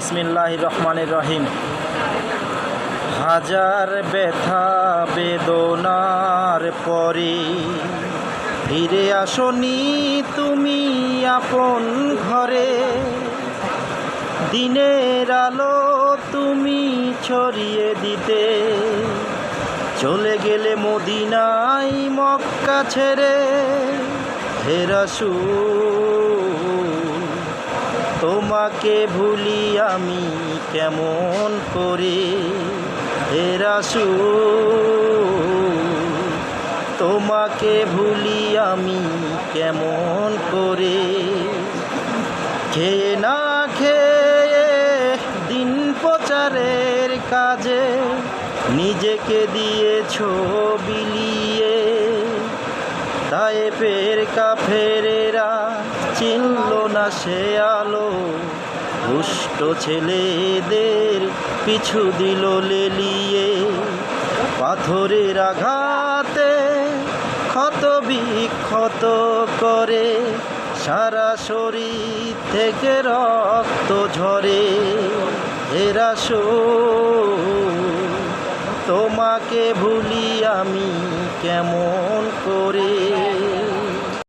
বিসমিল্লাহ রহমানির রহিম হাজার ব্যথা বেদনার পরে। ফিরে আসনি তুমি আপন ঘরে। দিনের আলো তুমি ছড়িয়ে দিতে। চলে গেলে মদিনাই মক্কা ছেড়ে হেরাসু তোমাকে ভুলি আমি কেমন করে? হেরাসু তোমাকে ভুলি আমি কেমন করে? খেয়ে না খেয়ে দিন প্রচারের কাজে নিজেকে দিয়েছ বিলিয়ে। তায়েফের কাফেরেরা চিনল না সে আলো। দুষ্ট ছেলেদের পিছু দিল লেলিয়ে। পাথরের আঘাতে ক্ষত বিক্ষত করে। সারা শরীর থেকে রক্ত ঝরে। এরা তোমাকে ভুলি আমি কেমন করে?